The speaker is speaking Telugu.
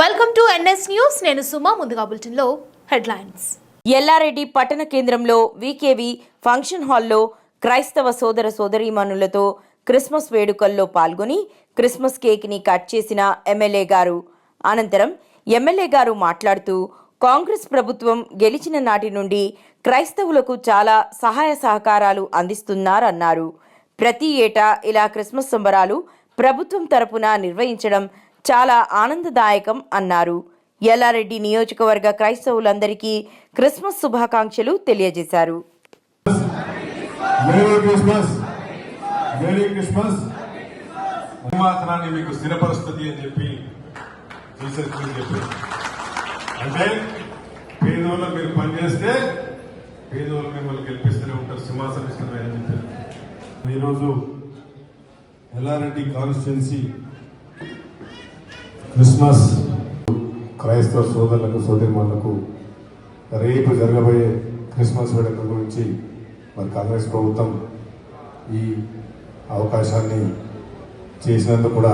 వెల్కమ్ టు ఎన్ఎస్ న్యూస్ నేను సుమా ముందుగా బులెటిన్లో హెడ్లైన్స్. ఎల్లారెడ్డి పట్టణ కేంద్రంలో వికేవి ఫంక్షన్ హాల్లో క్రైస్తవ సోదర సోదరీమణులతో క్రిస్మస్ వేడుకల్లో పాల్గొని క్రిస్మస్ కేక్ని కట్ చేసిన ఎమ్మెల్యే గారు. అనంతరం ఎమ్మెల్యే గారు మాట్లాడుతూ కాంగ్రెస్ ప్రభుత్వం గెలిచిన నాటి నుండి క్రైస్తవులకు చాలా సహాయ సహకారాలు అందిస్తున్నారన్నారు. ప్రతి ఏటా ఇలా క్రిస్మస్ సంబరాలు ప్రభుత్వం తరపున నిర్వహించడం చాలా ఆనందదాయకం అన్నారు. ఎల్లారెడ్డి నియోజకవర్గ క్రైస్తవులందరికీ క్రిస్మస్ శుభాకాంక్షలు తెలియజేశారు. మేరీ క్రిస్మస్ మేరీ క్రిస్మస్ సింహాసనాన్ని మీకు స్థిరపరుస్తుంది అని చెప్పి జీసస్ క్రీస్తు చెప్పారు అంటే పేదోళ్ళు మీరు పనిచేస్తే పేదోళ్ళు మిమ్మల్ని గెలిపిస్తూనే ఉంటారు సింహాసనం ఇస్తూనే అని చెప్పారు ఈరోజు ఎల్లారెడ్డి కాన్స్టిట్యున్సీ క్రిస్మస్ క్రైస్తవ సోదరులకు సోదరిమాలకు రేపు జరగబోయే క్రిస్మస్ వేడుక గురించి మరి కాంగ్రెస్ ప్రభుత్వం ఈ అవకాశాన్ని చేసినందుకు కూడా